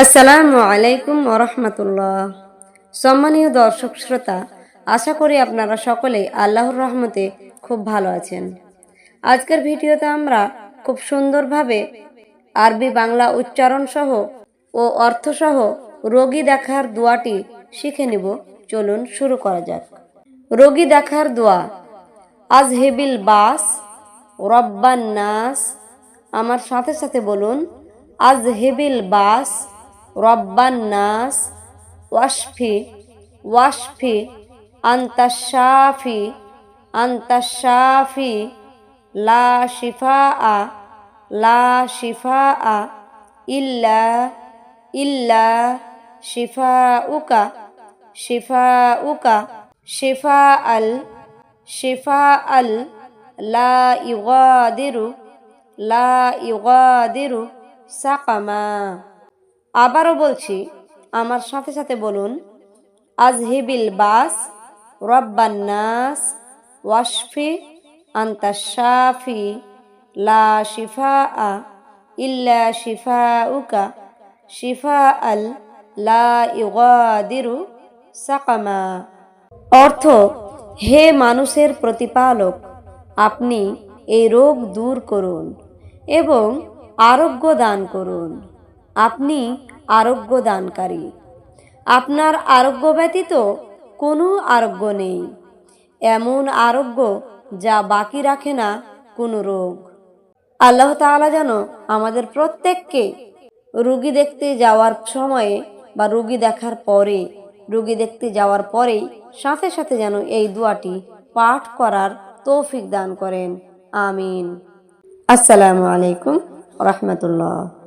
আসসালামু আলাইকুম ওরহমতুল্লাহ সম্মানীয় দর্শক শ্রোতা, আশা করি আপনারা সকলে আল্লাহর রহমতে খুব ভালো আছেন। আজকের ভিডিওতে আমরা খুব সুন্দরভাবে আরবি বাংলা উচ্চারণ সহ ও অর্থ সহ রোগী দেখার দোয়াটি শিখে নিব। চলুন শুরু করা যাক। রোগী দেখার দোয়া আজ হেবিল বাস, রব্বান নাস। আমার সাথে সাথে বলুন আজ হেবিল বাস রব্বান নাস ওয়াশফি ওয়াশফি আন্তাশাফি আন্তাশাফি লা শিফা আ লা শিফা আ ইল্লা ইল্লা শিফা উকা শিফা উকা শিফা আল শিফা আল লা ইগাদিরু লা ইগাদিরু সাকামা আবারও বলছি, আমার সাথে সাথে বলুন, আজহিবিল বাস, রব্বান নাস, ওয়াশফি আন্তা শাফি, লা শিফা আ ইল্লা শিফা উকা শিফা আল লা ইগাদিরু সাকামা। অর্থ, হে মানুষের প্রতিপালক, আপনি এই রোগ দূর করুন এবং আরোগ্য দান করুন। আপনি আরোগ্য দানকারী আপনার আরোগ্য ব্যতীত কোনো আরোগ্য নেই। এমন আরোগ্য যা বাকি রাখে না কোনো রোগ। আল্লাহ তাআলা যেন আমাদের প্রত্যেককে রুগী দেখতে যাওয়ার সময়ে বা রুগী দেখার পরে, রুগী দেখতে যাওয়ার পরেই সাথে সাথে যেন এই দোয়াটি পাঠ করার তৌফিক দান করেন। আমিন। আসসালামু আলাইকুম রহমতুল্লাহ।